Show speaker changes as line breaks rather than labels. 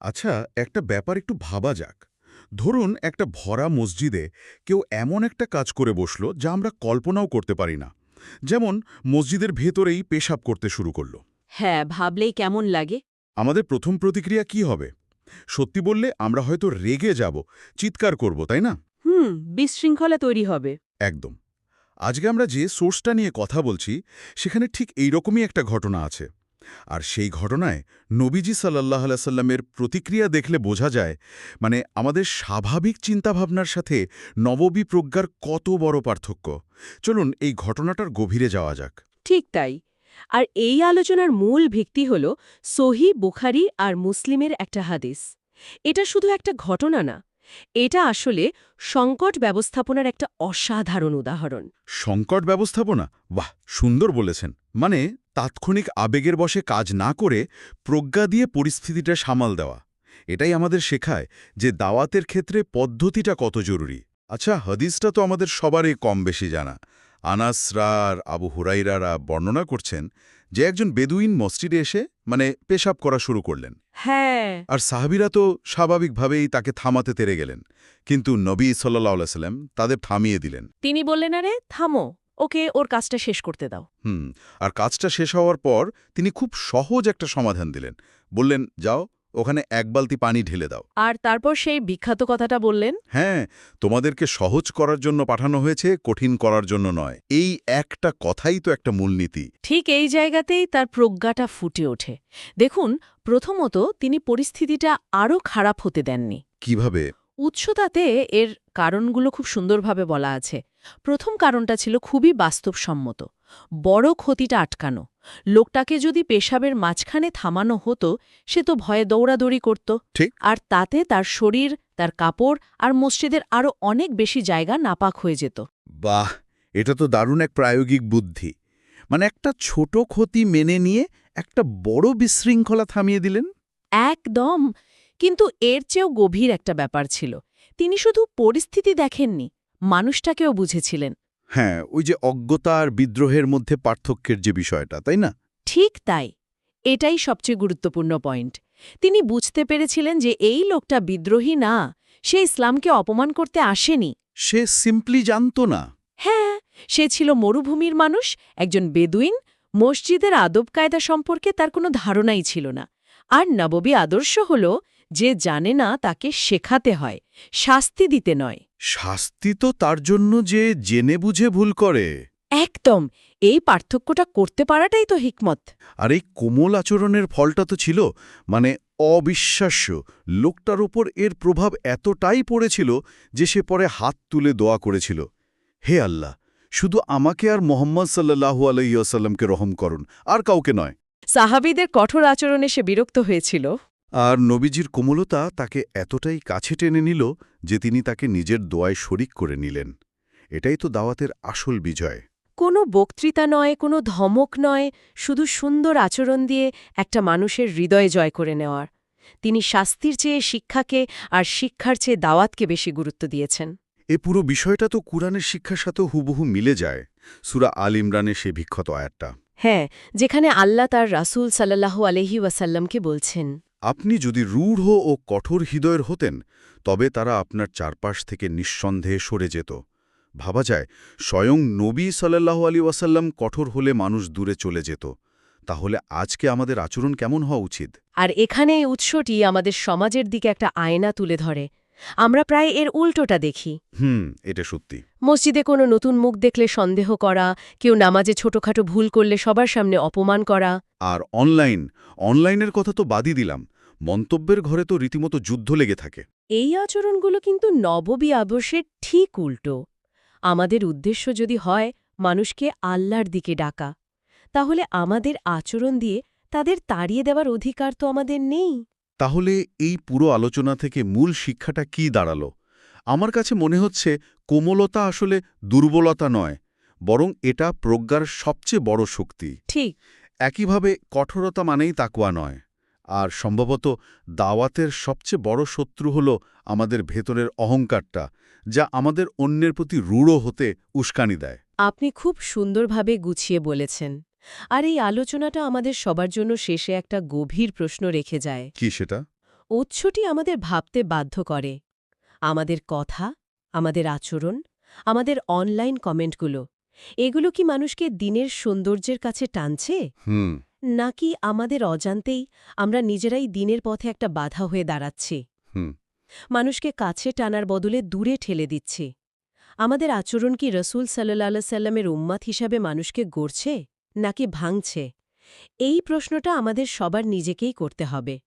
আচ্ছা একটা ব্যাপার একটু ভাবা যাক। ধরুন একটা ভরা মসজিদে কেউ এমন একটা কাজ করে বসল যা আমরা কল্পনাও করতে পারি না। যেমন মসজিদের ভেতরেই পেশাব করতে শুরু করল।
হ্যাঁ ভাবলেই কেমন লাগে?
আমাদের প্রথম প্রতিক্রিয়া কি হবে? সত্যি বললে আমরা হয়তো রেগে যাব চিৎকার করব তাই না?
হুম বিশৃঙ্খলা তৈরি হবে।
একদম। আজকে আমরা যে সোর্সটা নিয়ে কথা বলছি সেখানে ঠিক এই রকমই একটা ঘটনা আছে। আর সেই ঘটনায় নবীজি সাল্লাহ সাল্লামের প্রতিক্রিয়া দেখলে বোঝা যায় মানে আমাদের স্বাভাবিক চিন্তাভাবনার সাথে নববী প্রজ্ঞার কত বড় পার্থক্য। চলুন এই ঘটনাটার গভীরে যাওয়া যাক।
ঠিক তাই। আর এই আলোচনার মূল ভিত্তি হল সহি বুখারি আর মুসলিমের একটা হাদিস। এটা শুধু একটা ঘটনা না এটা আসলে সংকট ব্যবস্থাপনার একটা অসাধারণ উদাহরণ।
সংকট ব্যবস্থাপনা? বাহ সুন্দর বলেছেন। মানে তাৎক্ষণিক আবেগের বশে কাজ না করে প্রজ্ঞা দিয়ে পরিস্থিতিটা সামাল দেওয়া। এটাই আমাদের শেখায় যে দাওয়াতের ক্ষেত্রে পদ্ধতিটা কত জরুরি। আচ্ছা হাদিসটা তো আমাদের সবারই কম বেশি জানা আনাসরার আবু হুরাইরারা বর্ণনা করছেন যে একজন বেদুইন মসজিদে এসে মানে পেশাব করা শুরু করলেন।
হ্যাঁ।
আর সাহাবিরা তো স্বাভাবিকভাবেই তাকে থামাতে তেরে গেলেন। কিন্তু নবী সাল্লাহ সাল্লাম তাদের থামিয়ে দিলেন।
তিনি বললেন আরে থামো। ওকে ওর কাজটা শেষ করতে দাও।
হুম আর কাজটা শেষ হওয়ার পর তিনি খুব সহজ একটা সমাধান দিলেন। বললেন যাও ওখানে এক বালতি পানি ঢেলে দাও।
আর তারপর সেই বিখ্যাত কথাটা বললেন
হ্যাঁ তোমাদেরকে সহজ করার জন্য পাঠানো হয়েছে কঠিন করার জন্য নয়। এই একটা কথাই তো একটা মূলনীতি।
ঠিক এই জায়গাতেই তার প্রজ্ঞাটা ফুটে ওঠে। দেখুন প্রথমত তিনি পরিস্থিতিটা আরও খারাপ হতে দেননি।
কীভাবে?
উৎসতাতে এর কারণগুলো খুব সুন্দরভাবে বলা আছে। প্রথম কারণটা ছিল খুবই বাস্তবসম্মত। বড় ক্ষতিটা আটকানো। লোকটাকে যদি পেশাবের মাঝখানে থামানো হতো সে তো ভয়ে দৌড়াদৌড়ি করত।
ঠিক।
আর তাতে তার শরীর তার কাপড় আর মসজিদের আরও অনেক বেশি জায়গা নাপাক হয়ে যেত।
বাহ! এটা তো দারুণ এক প্রায়োগিক বুদ্ধি। মানে একটা ছোট ক্ষতি মেনে নিয়ে একটা বড় বিশৃঙ্খলা থামিয়ে দিলেন?
একদম! কিন্তু এর চেয়েও গভীর একটা ব্যাপার ছিল। তিনি শুধু পরিস্থিতি দেখেননি মানুষটাকেও বুঝেছিলেন।
হ্যাঁ ওই যে অজ্ঞতা আর বিদ্রোহের মধ্যে পার্থক্যের যে বিষয়টা তাই না?
ঠিক তাই। এটাই সবচেয়ে গুরুত্বপূর্ণ পয়েন্ট। তিনি বুঝতে পেরেছিলেন যে এই লোকটা বিদ্রোহী না সে ইসলামকে অপমান করতে আসেনি।
সে সিম্পলি জানত না।
হ্যাঁ সে ছিল মরুভূমির মানুষ একজন বেদুইন মসজিদের আদব কায়দা সম্পর্কে তার কোনো ধারণাই ছিল না। আর নববী আদর্শ হল যে জানে না তাকে শেখাতে হয় শাস্তি দিতে নয়।
শাস্তি তো তার জন্য যে জেনে বুঝে ভুল করে।
একদম এই পার্থক্যটা করতে পারাটাই তো হিকমত।
আর এই কোমল আচরণের ফলটা তো ছিল মানে অবিশ্বাস্য। লোকটার ওপর এর প্রভাব এতটাই পড়েছিল যে সে পরে হাত তুলে দোয়া করেছিল। হে আল্লাহ শুধু আমাকে আর মোহাম্মদ সাল্লাহু আলাইসাল্লামকে রহম করুন আর কাউকে নয়।
সাহাবিদের কঠোর আচরণে সে বিরক্ত হয়েছিল।
আর নবীজির কোমলতা তাকে এতটাই কাছে টেনে নিল যে তিনি তাকে নিজের দোয়ায় শরিক করে নিলেন। এটাই তো দাওয়াতের আসল বিজয়।
কোনো বক্তৃতা নয় কোনো ধমক নয় শুধু সুন্দর আচরণ দিয়ে একটা মানুষের হৃদয় জয় করে নেওয়ার। তিনি শাস্তির চেয়ে শিক্ষাকে আর শিক্ষার চেয়ে দাওয়াতকে বেশি গুরুত্ব দিয়েছেন।
এ পুরো বিষয়টা তো কুরআনের শিক্ষার সাথেও হুবহু মিলে যায়। সুরা আল ইমরানের সে বিখ্যাত আয়াতটা।
হ্যাঁ যেখানে আল্লাহ তার রাসূল সাল্লাল্লাহু আলহি ওয়াসাল্লামকে বলছেন
আপনি যদি রূঢ় ও কঠোর হৃদয়ের হতেন তবে তারা আপনার চারপাশ থেকে নিঃসন্দেহে সরে যেত। ভাবা যায় স্বয়ং নবী সাল্লাল্লাহু আলী ওয়াসাল্লাম কঠোর হলে মানুষ দূরে চলে যেত। তাহলে আজকে আমাদের আচরণ কেমন হওয়া উচিত?
আর এখানে এই উৎসটি আমাদের সমাজের দিকে একটা আয়না তুলে ধরে। আমরা প্রায় এর উল্টোটা দেখি।
হুম এটা সত্যি।
মসজিদে কোনো নতুন মুখ দেখলে সন্দেহ করা কেউ নামাজে ছোটখাটো ভুল করলে সবার সামনে অপমান করা
আর অনলাইন অনলাইনের কথা তো বাদই দিলাম। মন্তব্যের ঘরে তো রীতিমতো যুদ্ধ লেগে থাকে।
এই আচরণগুলো কিন্তু নববী আবশ্যের ঠিক উল্টো। আমাদের উদ্দেশ্য যদি হয় মানুষকে আল্লাহর দিকে ডাকা। তাহলে আমাদের আচরণ দিয়ে তাদের তাড়িয়ে দেওয়ার অধিকার তো আমাদের নেই।
তাহলে এই পুরো আলোচনা থেকে মূল শিক্ষাটা কি দাঁড়াল? আমার কাছে মনে হচ্ছে কোমলতা আসলে দুর্বলতা নয় বরং এটা প্রজ্ঞার সবচেয়ে বড় শক্তি।
ঠিক।
একইভাবে কঠোরতা মানেই তাকুয়া নয়। আর সম্ভবত দাওয়াতের সবচেয়ে বড় শত্রু হল আমাদের ভেতরের অহংকারটা যা আমাদের অন্যের প্রতি রূঢ় হতে উস্কানি দেয়।
আপনি খুব সুন্দরভাবে গুছিয়ে বলেছেন। আর এই আলোচনাটা আমাদের সবার জন্য শেষে একটা গভীর প্রশ্ন রেখে যায়।
কি সেটা?
উৎসটি আমাদের ভাবতে বাধ্য করে। আমাদের কথা আমাদের আচরণ আমাদের অনলাইন কমেন্টগুলো এগুলো কি মানুষকে দিনের সৌন্দর্যের কাছে টানছে? নাকি আমাদের অজান্তেই আমরা নিজেরাই দিনের পথে একটা বাধা হয়ে দাঁড়াচ্ছি? মানুষকে কাছে টানার বদলে দূরে ঠেলে দিচ্ছি। আমাদের আচরণ কি রসুল সাল্লাহ সাল্লামের উম্মাত হিসাবে মানুষকে গড়ছে নাকি ভাঙছে? এই প্রশ্নটা আমাদের সবার নিজেকেই করতে হবে।